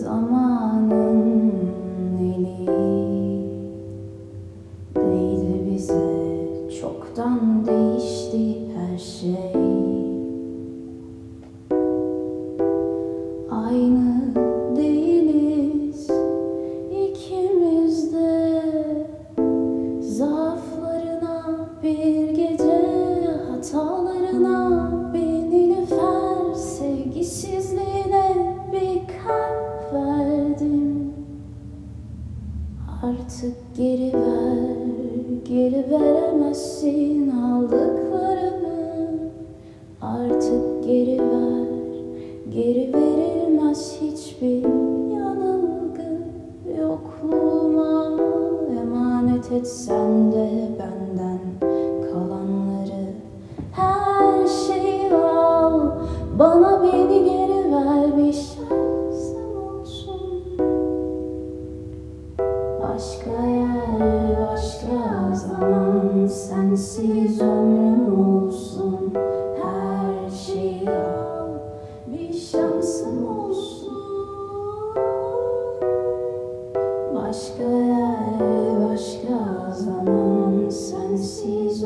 Zamanın eli. Değdi bize Çoktan değişti her şey. Aynı değiliz ikimiz de. Zaaflarına bir gece Hatalarına Artık geri ver, geri veremezsin aldıklarımı. Artık geri ver, geri verilmez hiçbir yanılgı. Yokluğuma emanet etsen de benden kalanları. Her şeyi al, bana beni geri Sensiz ömrüm olsun Her şeyi al Bir şansım olsun. Başka yer, başka zaman Sensiz